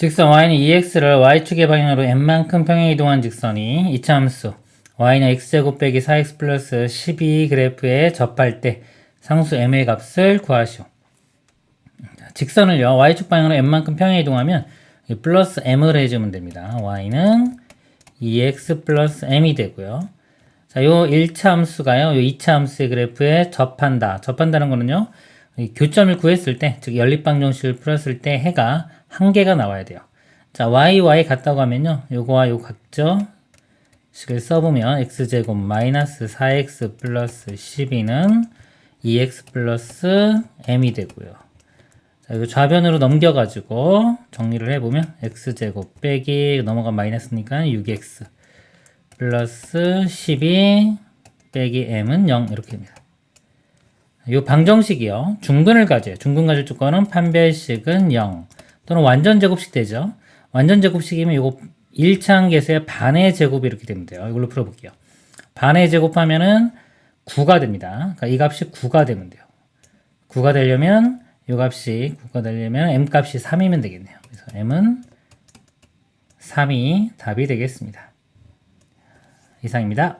직선 y는 2x를 y축의 방향으로 n만큼 평행 이동한 직선이 이차 함수 y는 x제곱 빼기 4x 플러스 12 그래프에 접할 때 상수 m의 값을 구하시오. 자, 직선을요 y축 방향으로 n만큼 평행 이동하면 이 플러스 m을 해주면 됩니다. y는 2x 플러스 m이 되고요. 자, 요 1차 함수가요, 요 2차 함수의 그래프에 접한다. 접한다는 거는요, 이 교점을 구했을 때, 즉 연립방정식을 풀었을 때 해가 한 개가 나와야 돼요. 자, y, y 같다고 하면요, 요거와 요 각져 식을 써보면 x제곱 마이너스 4x 플러스 12는 2x 플러스 m이 되고요. 자, 이거 좌변으로 넘겨가지고 정리를 해보면 x제곱 빼기 넘어가 마이너스니까 6x 플러스 12 빼기 m은 0 이렇게 됩니다. 이 방정식이요. 중근을 가져요. 중근 가질 조건은 판별식은 0 또는 완전 제곱식 되죠. 완전 제곱식이면 이거 1차항 계수의 반의 제곱이 이렇게 되면 돼요. 이걸로 풀어볼게요. 반의 제곱하면은 9가 됩니다. 그러니까 이 값이 9가 되면 돼요. 9가 되려면 이 값이 9가 되려면 m 값이 3이면 되겠네요. 그래서 m은 3이 답이 되겠습니다. 이상입니다.